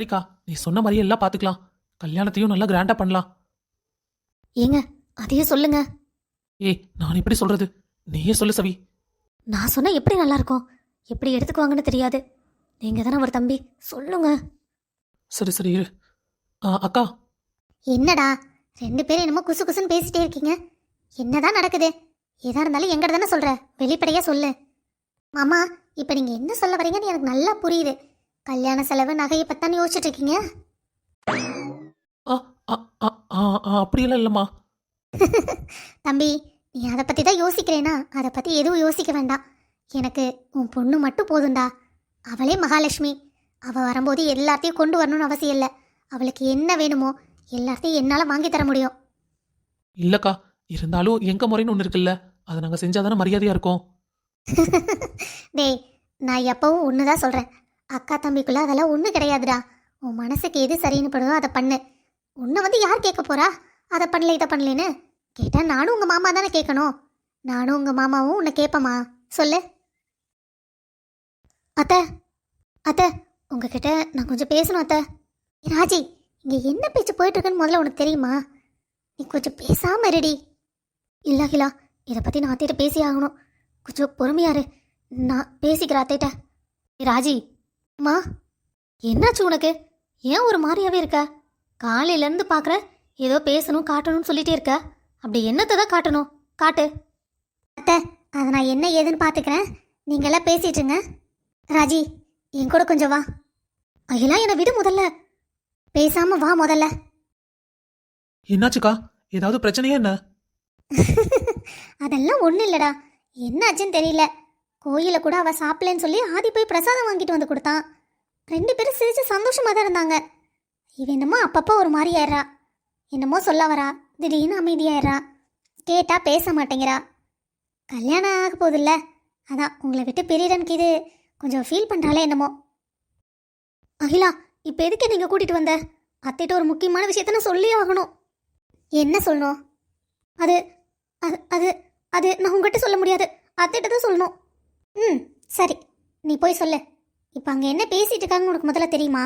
சரிக்கா நீ சொன்ன மாதிரியே எல்லாம் பார்த்துக்கலாம் கல்யாணத்தையும் நல்லா கிராண்டா பண்ணலாம். ஏங்க அதையே சொல்லுங்க. ஏய் நான் எப்படி சொல்றது? நீயே சொல்லு சவி. நான் சொன்னா எப்படி நல்லா இருக்கும் எப்படி எடுத்துக்குவாங்கன்னு தெரியாது. நீங்க தானே ஒரு தம்பி சொல்லுங்க. சரி சரி இரு. ஆ, அக்கா. என்னடா ரெண்டு பேரும் என்னமோ குசு குசுன்னு பேசிட்டே இருக்கீங்க. என்னதான் நடக்குது? எதா இருந்தாலும் எங்கிட்ட தானே சொல்ற? வெளிப்படையா சொல்லு. மாமா இப்போ நீங்க என்ன சொல்ல வரீங்கன்னு எனக்கு நல்லா புரியுது. கல்யாண செலவு நகையை பத்தான்னு யோசிச்சுட்டு இருக்கீங்க அப்படியெல்லாம் இல்லைம்மா. தம்பி நீ அதை பத்தி தான் யோசிக்கிறேனா? அதை பத்தி எதுவும் யோசிக்க வேண்டாம். எனக்கு உன் பொண்ணு மட்டும் போதும்டா. அவளே மகாலட்சுமி. அவ வரும்போது எல்லாத்தையும் கொண்டு வரணும்னு அவசியம் இல்லை. அவளுக்கு என்ன வேணுமோ எல்லாத்தையும் என்னால் வாங்கி தர முடியும். இல்லக்கா இருந்தாலும் எங்க முறைன்னு ஒன்று இருக்குல்ல. அதை நாங்கள் செஞ்சாதானே மரியாதையா இருக்கும். டேய் நான் எப்பவும் ஒன்று தான் சொல்கிறேன் அக்கா தம்பிக்குள்ள அதெல்லாம் ஒன்றும் கிடையாதுடா. உன் மனசுக்கு எது சரின்னு படுதோ அதை பண்ணு. உன்னை வந்து யார் கேட்க போறா? அதை பண்ணல இதை பண்ணலேன்னு? கேட்டால் நானும் உங்கள் மாமா தானே கேட்கணும். நானும் உங்கள் மாமாவும் உன்னை கேட்பமா? சொல்லு. அத்தை அத்தை உங்ககிட்ட நான் கொஞ்சம் பேசணும் அத்தை. ராஜி இங்கே என்ன பேச்சு போயிட்டுருக்குன்னு முதல்ல உனக்கு தெரியுமா? நீ கொஞ்சம் பேசாமல் இருடி. இல்லை ஹிலா இதை பற்றி நான் அத்தைகிட்ட பேசி ஆகணும். கொஞ்சம் பொறுமையாரு நான் பேசிக்கிறேன் அத்தைட்ட ராஜி அம்மா என்னாச்சு உனக்கு? ஏன் ஒரு மாதிரியாவே இருக்க? காலையிலேருந்து பார்க்குற ஏதோ பேசணும் காட்டணும்னு சொல்லிட்டே இருக்க. அப்படி என்னத்தை தான் காட்டணும்? காட்டு. அத்தை அதை நான் என்ன ஏதுன்னு பார்த்துக்கிறேன். நீங்களாம் பேசிட்டுங்க ராஜி என் கூட கொஞ்சம் வா. அகிலா என்னை விடு முதல்ல. பேசாம வா முதல்ல. என்னாச்சுக்கா? ஏதாவது பிரச்சனையா என்ன? அதெல்லாம் ஒன்றும் இல்லைடா. என்னாச்சுன்னு தெரியல. கோயிலில் கூட அவள் சாப்பிடலன்னு சொல்லி ஆதி போய் பிரசாதம் வாங்கிட்டு வந்து கொடுத்தான். ரெண்டு பேரும் சிரிச்சு சந்தோஷமாக தான் இருந்தாங்க. இவ என்னமோ அப்பப்போ ஒரு மாதிரி ஆயிடுறா. என்னமோ சொல்ல வரா. திடீர்னு அமைதியாயிடுறா. கேட்டா பேச மாட்டேங்கிறா. கல்யாணம் ஆக போதில்ல அதான் உங்களை விட்டு பிரியறனுக்கு இது கொஞ்சம் ஃபீல் பண்ணுறாளே என்னமோ. அகிலா இப்போ எதுக்கு நீங்கள் கூட்டிகிட்டு வந்த? அத்தைட்ட ஒரு முக்கியமான விஷயத்த நான் சொல்லி ஆகணும். என்ன சொல்லணும்? அது அது அது அது நான் உங்ககிட்ட சொல்ல முடியாது. அத்தைட்ட தான் சொல்லணும். ம் சரி. நீ போய் சொல்லு. இப்போ அங்கே என்ன பேசிட்டு இருக்காங்கன்னு உனக்கு முதல்ல தெரியுமா?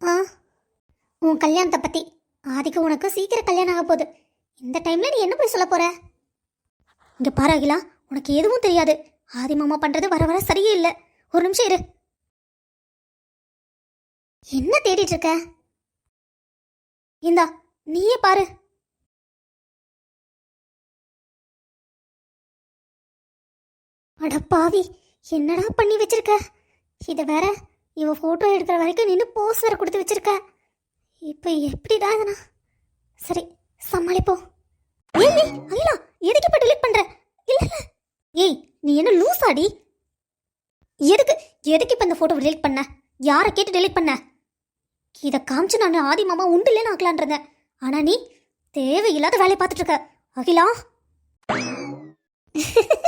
ஆ உன் கல்யாணத்தை பற்றி ஆதிக்கு உனக்கு சீக்கிரம் கல்யாணம் ஆக போகுது. இந்த டைமில் நீ என்ன போய் சொல்ல போகிற இங்கே பாரு அகிலா உனக்கு எதுவும் தெரியாது. ஆதி மாமா பண்ணுறது வர வர சரியே இல்லை. ஒரு நிமிஷம் இரு. என்ன தேடிட்டு இருக்க? இந்தா நீயே பாரு. அட பாவி என்னடா பண்ணி வச்சிருக்க? இதை வேற இவ ஃபோட்டோ எடுக்கிற வரைக்கும் நின்று போஸ் வேற கொடுத்து வச்சிருக்க. இப்போ எப்படிதான் இதனா? சரி சமாளிப்போம் ஏய் ஏய் அகிலா எதுக்கு இப்போ delete பண்ற? இல்ல இல்ல. ஏய் நீ என்ன லூசாடி? எதுக்கு எதுக்கு இப்போ இந்த ஃபோட்டோ delete பண்ண? யாரை கேட்டு delete பண்ண? இதை காமிச்சு நான் ஆதி மாமா உண்டு இல்லைன்னு ஆக்கலான் இருந்தேன் ஆனா நீ தேவையில்லாத வேலையை பார்த்துட்டு இருக்க. அகிலா.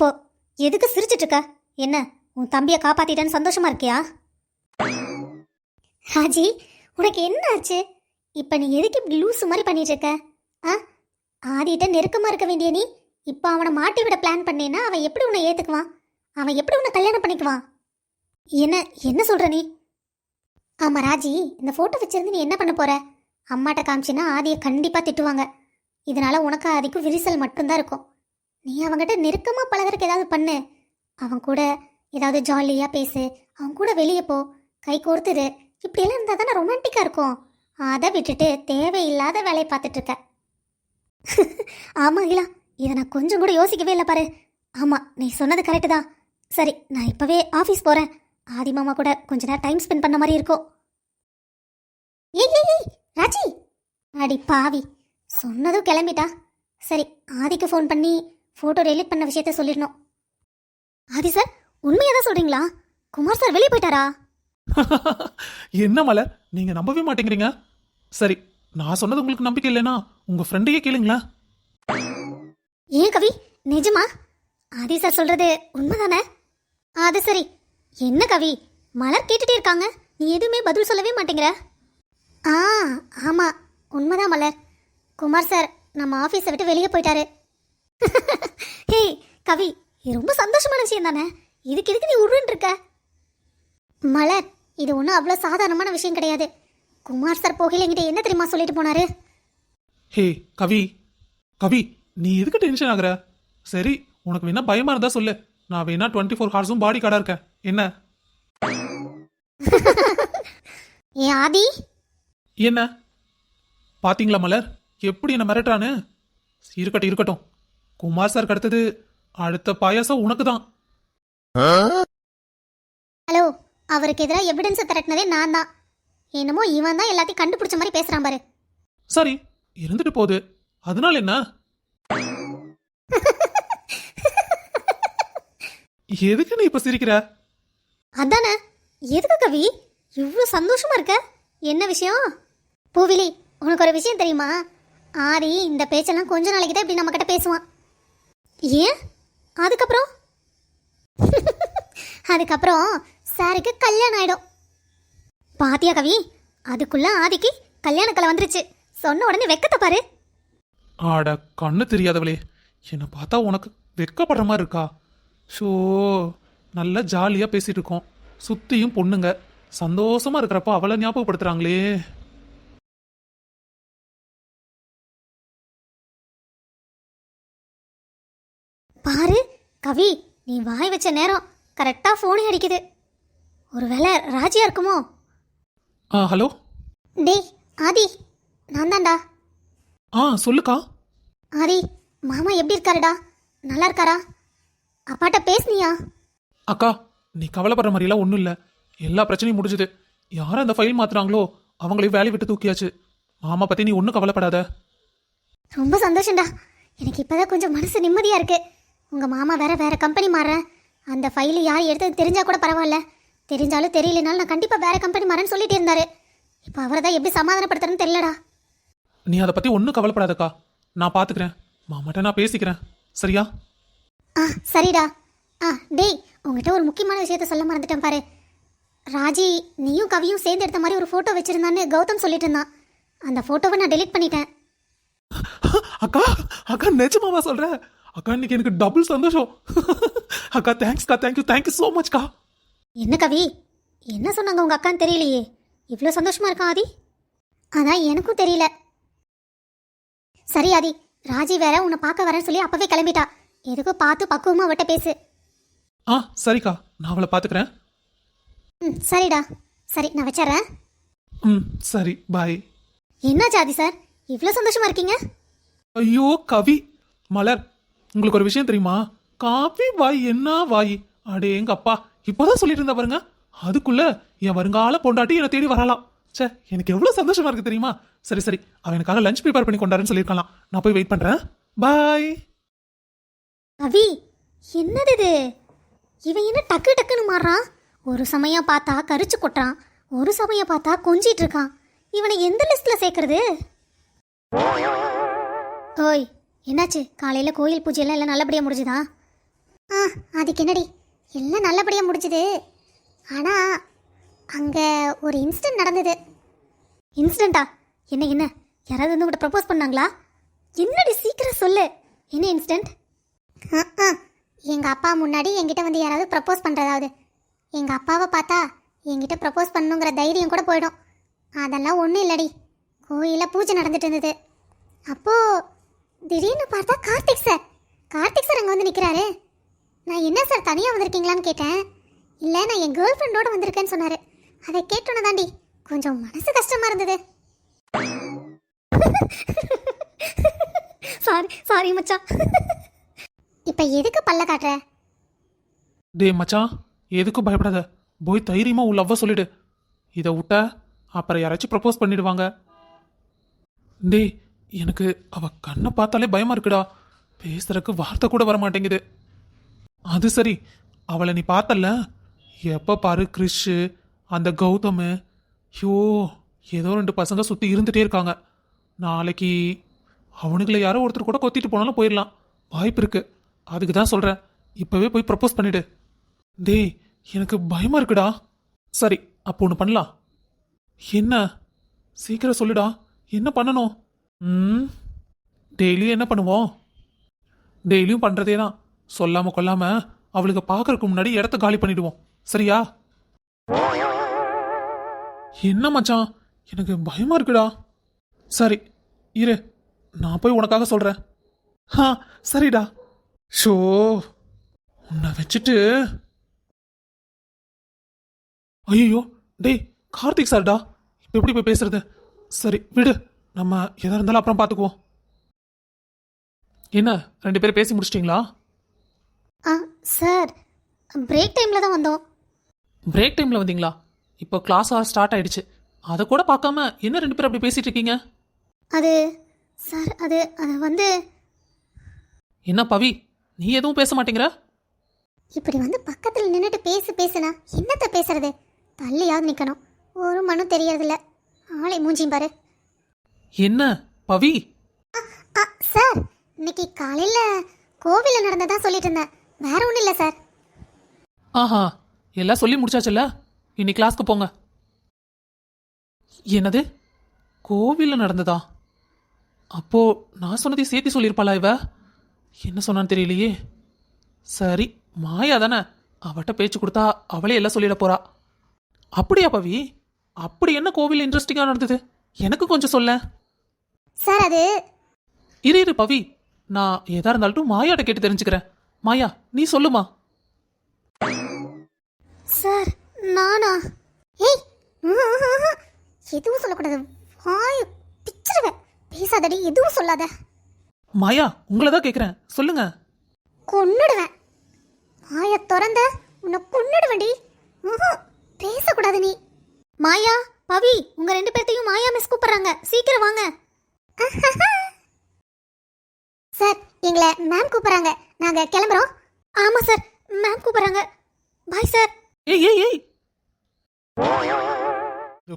இப்போ எதுக்கு சிரிச்சிட்டு இருக்க என்ன உன் தம்பியை காப்பாத்திட்டேன்னு சந்தோஷமா இருக்கியா? ராஜி உனக்கு என்ன ஆச்சு? இப்போ நீ எதுக்கு இப்படி லூசு மாதிரி பண்ணிட்டு இருக்க ஆ? ஆதிட்ட நெருக்கமாக இருக்க வேண்டிய நீ? இப்போ அவனை மாட்டி விட பிளான் பண்ணேன்னா அவன் எப்படி உன்னை ஏற்றுக்குவான் அவன் எப்படி உன்னை கல்யாணம் பண்ணிக்குவான்? என்ன என்ன சொல்ற நீ? ஆமாம் ராஜி இந்த ஃபோட்டோ வச்சிருந்து நீ என்ன பண்ண போற? அம்மாட்ட காமிச்சின்னா ஆதியை கண்டிப்பாக திட்டுவாங்க. இதனால உனக்கு ஆதிக்கும் விரிசல் மட்டும்தான் இருக்கும். நீ அவங்ககிட்ட நெருக்கமாக பழகுறதுக்கு ஏதாவது பண்ணு. அவன் கூட ஏதாவது ஜாலியாக பேசு. அவன் கூட வெளியே போ. கை கோர்த்துரு. இப்படியெல்லாம் இருந்தால் தானே ரொமான்டிக்காக இருக்கும். அதை விட்டுட்டு தேவையில்லாத வேலையை பார்த்துட்ருக்க ஆமாம் ஆமா இதை நான் கொஞ்சம் கூட யோசிக்கவே இல்லை பாரு. ஆமாம் நீ சொன்னது கரெக்டு தான். சரி நான் இப்போவே ஆஃபீஸ் போகிறேன் ஆதி மாமா கூட கொஞ்ச நேரம் டைம் ஸ்பெண்ட் பண்ண மாதிரி இருக்கும். ஏய் ஏய் ஏய் ராஜி. அடி பாவி. சொன்னதும் கிளம்பிட்டா. சரி ஆதிக்கு ஃபோன் பண்ணி ஃபோட்டோ டெலிட் பண்ண விஷயத்த சொல்லிடணும். ஆதி சார் உண்மையா தான் சொல்றீங்களா? குமார் சார் வெளியே போயிட்டாரா? என்ன மலர்? நீங்க நம்பவே மாட்டேங்கிறீங்க. சரி நான் சொன்னது உங்களுக்கு நம்பிக்கை இல்லைன்னா உங்க ஃப்ரெண்டையே கேளுங்களேன் ஏன் கவி? நிஜமா? ஆதி சார் சொல்றது உண்மைதானே? அது சரி. என்ன கவி? மலர் கேட்டுட்டே இருக்காங்க. நீ எதுவுமே பதில் சொல்லவே மாட்டேங்கிற. ஆ ஆமாம் உண்மைதான் மலர். குமார் சார் நம்ம ஆஃபீஸை விட்டு வெளியே போயிட்டாரு. ஹே கவி இது ரொம்ப சந்தோஷமான விஷயம் தானே? இதுக்கு எதுக்கு நீ உருன்னு இருக்க? மலர் இது ஒன்றும் அவ்வளோ சாதாரணமான விஷயம் கிடையாது. குமார் சார் போகையில் என்கிட்ட என்ன தெரியுமா சொல்லிட்டு போனாரு? ஹே கவி கவி நீ எதுக்கு டென்ஷன் ஆகுற? சரி உனக்கு வேணா பயமா இருந்தா சொல்லு. நான் வேணா டுவெண்ட்டி ஃபோர் ஹார்ஸும் பாடி கார்டா இருக்கேன். என்ன? ஏ ஆதி? என்ன? பாத்தீங்களா மலர்? எப்படி என்ன மிரட்டுறான்னு இருக்கட்டும் இருக்கட்டும். குமார் சார் அடுத்தது அடுத்த பாயாசம் உனக்கு தான் ஹலோ அவருக்கு எதிராக எவிடன்ஸை திரட்டினதே நான் தான். என்னமோ இவன் தான் எல்லாத்தையும் கண்டுபிடிச்ச மாதிரி பேசுறான் பாரு. சரி இருந்துட்டு போகுது. அதனால என்ன? எதுக்கு நீ இப்ப சிரிக்கிற? அதானே எதுக்கு கவி? இவ்வளோ சந்தோஷமா இருக்க? என்ன விஷயம்? பூவிலி உனக்கு ஒரு விஷயம் தெரியுமா? ஆதி இந்த பேச்செல்லாம் கொஞ்ச நாளைக்கு தான் இப்படி நம்ம கிட்ட பேசுவான். ஏன்? அதுக்கப்புறம்? அதுக்கப்புறம் சாருக்கு கல்யாணம் ஆயிடும். பாத்தியா கவி? அதுக்குள்ள ஆதிக்கு கல்யாண கலை வந்துருச்சு. சொன்ன உடனே வெக்கத்தை பாரு. ஆட கண்ணு தெரியாதவளே. என்னை பார்த்தா உனக்கு வெக்கப்படுற மாதிரி இருக்கா? ஷோ நல்லா ஜாலியாக பேசிகிட்டு இருக்கோம். சுற்றியும் பொண்ணுங்க. சந்தோஷமாக இருக்கிறப்ப அவளை ஞாபகப்படுத்துகிறாங்களே பாரு கவி நீ வாய் வச்ச நேரம் கரெக்டாக ஃபோனே அடிக்குது. ஒருவேளை ராஜியா இருக்குமோ? ஆ ஹலோ? டேய் ஆதி நான் தான்டா. ஆ சொல்லுக்கா. ஆதி மாமா எப்படி இருக்காருடா? நல்லா இருக்காரா? அப்பாட்ட பேசுனியா? அக்கா நீ கவலைப்படுற மாதிரிலாம் ஒன்றும் இல்லை. எல்லா பிரச்சனையும் முடிஞ்சுது. யார் அந்த ஃபைல் மாத்துறாங்களோ அவங்களையும் வேலையை விட்டு தூக்கியாச்சு. மாமா பத்தி நீ ஒன்றும் கவலைப்படாத. ரொம்ப சந்தோஷம்டா. எனக்கு இப்போதான் கொஞ்சம் மனசு நிம்மதியாக இருக்கு. உங்கள் மாமா வேற வேற கம்பெனி மாறுறேன் அந்த ஃபைலு யார் எடுத்தது தெரிஞ்சா கூட பரவாயில்ல. தெரிஞ்சாலும் தெரியலனாலும் நான் கண்டிப்பாக வேற கம்பெனி மாறேன்னு சொல்லிட்டு இருந்தாரு. இப்போ அவரை தான் எப்படி சமாதானப்படுத்துறேன்னு தெரியலடா. நீ அதை பத்தி ஒன்றும் கவலைப்படாதக்கா. நான் பாத்துக்கிறேன். மாமாட்ட நான் பேசிக்கிறேன். சரியா? ஆ சரிடா. ஆ டேய் உங்ககிட்ட ஒரு முக்கியமான விஷயத்த சொல்ல மறந்துட்டேன் பாரு. ராஜி நீயும் கவியும் சேர்ந்து எடுத்த மாதிரி ஒரு ஃபோட்டோ வச்சிருந்தான்னு கௌதம் சொல்லிட்டு இருந்தான். அந்த ஃபோட்டோவை நான் டெலீட் பண்ணிட்டேன். அக்கா அக்கா நிஜமாவா சொல்ற? அக்கா இன்னைக்கு எனக்கு டபுள் சந்தோஷம். அக்கா தேங்க்ஸ்க்கா thank you thank you so மச்க்கா என்ன கவி? என்ன சொன்னாங்க உங்க அக்கான்னு தெரியலையே. இவ்வளோ சந்தோஷமா இருக்கான் ஆதி? அதான் எனக்கும் தெரியல. சரி ஆதி ராஜி வேற உன்னை பார்க்க வரேன்னு சொல்லி அப்பவே கிளம்பிட்டா. எதுக்கும் பார்த்து பக்குவமா விட்ட பேசு. ஆ சரிக்கா நான் அவளை பாத்துக்கிறேன் ம் சரிடா. சரி நான் வச்சிடுறேன் ம் சரி பாய் என்னாச்சு ஆதி சார்? இவ்வளோ சந்தோஷமா இருக்கீங்க? ஐயோ கவி மலர். உங்களுக்கு ஒரு விஷயம் தெரியுமா? காபி வாய் என்ன வாய்? அடே எங்க அப்பா இப்போதான் சொல்லிட்டு இருந்தா பாருங்க. அதுக்குள்ள என் வருங்கால பொண்டாட்டி என்னை தேடி வரலாம் ச்சே எனக்கு எவ்வளவு சந்தோஷமா இருக்கு தெரியுமா? சரி சரி. அவன் எனக்காக லஞ்ச் ப்ரிப்பேர் பண்ணி கொண்டாருன்னு சொல்லியிருக்கலாம். நான் போய் வெயிட் பண்றேன். பாய் அவி என்னது இது? இவன் என்ன டக்கு டக்குன்னு மாறுறான்? ஒரு சமயம் பார்த்தா கரிச்சு கொட்டுறான். ஒரு சமயம் பார்த்தா கொஞ்சிட்டு இருக்கான். இவனை எந்த லிஸ்ட்ல சேர்க்கறது? ஓய் என்னாச்சு? காலையில் கோயில் பூஜையெல்லாம் எல்லாம் நல்லபடியாக முடிஞ்சுதா? ஆ அதுக்கு என்னடி? எல்லாம் நல்லபடியாக முடிஞ்சுது. ஆனால் அங்கே ஒரு இன்சிடென்ட் நடந்தது. இன்சிடெண்ட்டா என்ன என்ன? யாராவது வந்து கூட ப்ரப்போஸ் பண்ணாங்களா? என்னடி சீக்கிரம் சொல்லு. என்ன இன்சிடென்ட் எங்கள் அப்பா முன்னாடி என்கிட்ட வந்து யாராவது ப்ரப்போஸ் பண்ணுறதாவது எங்கள் அப்பாவை பார்த்தா என்கிட்ட ப்ரப்போஸ் பண்ணுங்கிற தைரியம் கூட போயிடும். அதெல்லாம் ஒன்றும் இல்லடி. கோயிலில் பூஜை நடந்துட்டு இருந்தது. அப்போது திடீர்னு பார்த்தா கார்த்திக் சார். கார்த்திக் சார் அங்கே வந்து நிற்கிறாரு நான் என்ன சார் தனியாக வந்திருக்கீங்களான்னு கேட்டேன். இல்லை நான் என் கேர்ள் ஃப்ரெண்டோட வந்திருக்கேன்னு சொன்னார். அதை கேட்டோன்னு தாண்டி கொஞ்சம் மனசு கஷ்டமாக இருந்தது. சாரி சாரி மச்சான். இப்போ எதுக்கு பல்ல காட்டுற? டேய் மச்சான் எதுக்கும் பயப்படாத. போய் தைரியமாக உள்ள லவ்வ சொல்லிடு. இதை விட்ட அப்புறம் யாராச்சும் ப்ரப்போஸ் பண்ணிடுவாங்க. டேய் எனக்கு அவ கண்ணை பார்த்தாலே பயமா இருக்குடா. பேசுறதுக்கு வார்த்தை கூட வர மாட்டேங்குது அது சரி அவளை நீ பார்த்தல்ல? எப்ப பாரு கிறிஷு அந்த கௌதமு. ஐயோ ஏதோ ரெண்டு பசங்க சுத்தி இருந்துட்டே இருக்காங்க. நாளைக்கு அவனுங்களை யாரோ ஒருத்தர் கூட கொத்திட்டு போனாலும் போயிடலாம். வாய்ப்பு இருக்கு. அதுக்கு தான் சொல்றேன். இப்பவே போய் ப்ரப்போஸ் பண்ணிடு. டேய் எனக்கு பயமா இருக்குடா. சரி அப்போ ஒன்று பண்ணலாம். என்ன? சீக்கிரம் சொல்லுடா. என்ன பண்ணணும்? ம். டெய்லியும் என்ன பண்ணுவோம்? டெய்லியும் பண்ணுறதே தான் சொல்லாம கொல்லாம அவளுக்கு பார்க்கறதுக்கு முன்னாடி இடத்த காலி பண்ணிடுவோம். சரியா? என்ன மச்சான்? எனக்கு பயமா இருக்குடா. சரி இரு. நான் போய் உனக்காக சொல்றேன். ஆ சரிடா. ஷோ உன்னை வச்சுட்டு. ஐயோ டேய் கார்த்திக் சார்டா? இப்போ எப்படி போய் பேசுறது? சரி விடு. நம்ம எதா இருந்தாலும் அப்புறம் பார்த்துக்குவோம் என்ன ரெண்டு பேரும் பேசி முடிச்சிட்டிங்களா? ஆ சார் பிரேக் டைமில் தான் வந்தோம். பிரேக் டைமில் வந்தீங்களா? இப்போ கிளாஸ் ஆர் ஸ்டார்ட் ஆயிடுச்சு. அதை கூட பார்க்காம என்ன ரெண்டு பேரும் அப்படி பேசிட்டு இருக்கீங்க? அது சார் அது அது வந்து என்ன பவி நீ எதுவும் பேச மாட்டேங்கிற? இப்படி வந்து பக்கத்தில் நின்றுட்டு பேசு பேசுனா என்னத்த பேசுறது? தள்ளியாவது நிற்கணும் ஒரு மனும் தெரியறதில்ல ஆளை மூஞ்சியும் பாரு. என்ன பவி? சார் இன்னைக்கு காலையில் கோவிலில் நடந்ததா சொல்லிட்டு இருந்தேன். வேற ஒன்றும் இல்லை சார். ஆஹா எல்லாம் சொல்லி முடிச்சாச்சுல்ல? இனி கிளாஸ்க்கு போங்க. என்னது? கோவிலில் நடந்ததா? அப்போ நான் சொன்னதையும் சேர்த்து சொல்லியிருப்பாளா இவ? என்ன சொன்னான்னு தெரியலையே. சரி மாயா தானே. அவட்ட பேச்சு கொடுத்தா அவளே எல்லாம் சொல்லிட போறா. அப்படியா பவி? அப்படி என்ன கோவில் இன்ட்ரெஸ்டிங்காக நடந்தது? எனக்கு கொஞ்சம் சொல்ல சார் அது இரு இரு பவி. நான் எதா இருந்தாலும் மாயாட்ட கேட்டு தெரிஞ்சுக்கிறேன். மாயா நீ சொல்லுமா? சார் நானா? ஏய். எதுவும் சொல்லக்கூடாது. வாய் பிச்சிருவேன் பேசாதடி எதுவும் சொல்லாத. மாயா உங்களை தான் கேட்குறேன் சொல்லுங்க. கொன்னுடுவேன். வாய திறந்த உன்னை கொன்னுடுவேன்டி. பேசக்கூடாது நீ. மாயா பவி உங்க ரெண்டு பேர்த்தையும் மாயா மிஸ் கூப்பிடுறாங்க. சீக்கிரம் வாங்க. சார் எங்களை மேம் கூப்பிட்றாங்க. நாங்க கிளம்புறோம். ஆமா சார் மேம் கூப்பிட்றாங்க. Bye sir. ஏய் ஏய் ஏய்.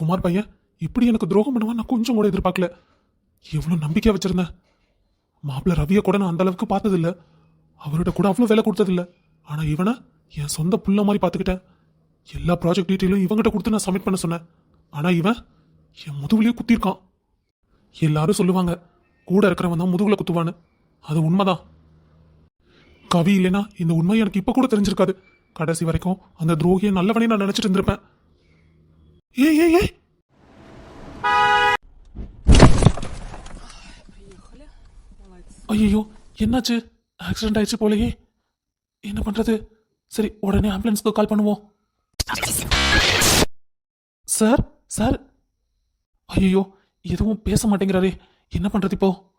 குமார் பையன் இப்படி எனக்கு துரோகம் பண்ணுவான் நான் கொஞ்சம் கூட எதிர்பார்க்கல. எவ்வளோ நம்பிக்கையா வச்சிருந்தேன். மாப்பிள்ள ரவியை கூட நான் அந்த அளவுக்கு பார்த்ததில்ல. அவர்கிட்ட கூட அவ்வளோ வேலை கொடுத்ததில்ல. ஆனால் இவனை என் சொந்த புள்ள மாதிரி பார்த்துக்கிட்டேன். எல்லா ப்ராஜெக்ட் டீட்டெயிலும் இவங்கிட்ட கொடுத்து நான் சப்மிட் பண்ண சொன்னேன். ஆனால் இவன் என் முதுகுலயே குத்திருக்கான் எல்லாரும் சொல்லுவாங்க கூட இருக்கிறவன் தான் முதுகுல குத்துவான்னு. அது உண்மைதான். கவி இல்லைனா இந்த உண்மை எனக்கு இப்ப கூட தெரிஞ்சிருக்காது. கடைசி வரைக்கும் அந்த துரோகியை நல்லவனே நான் நினைச்சிட்டு இருந்திருப்பேன். ஏய் ஏய் ஏய்! ஐயோ என்னாச்சு? ஆக்சிடென்ட் ஆயிடுச்சு போலயே. என்ன பண்றது? சரி உடனே ஆம்புலன்ஸ்க்கு கால் பண்ணுவோம். சார் சார் ஐயோ எதுவும் பேச மாட்டேங்கிறாரே. என்ன பண்றது இப்போ?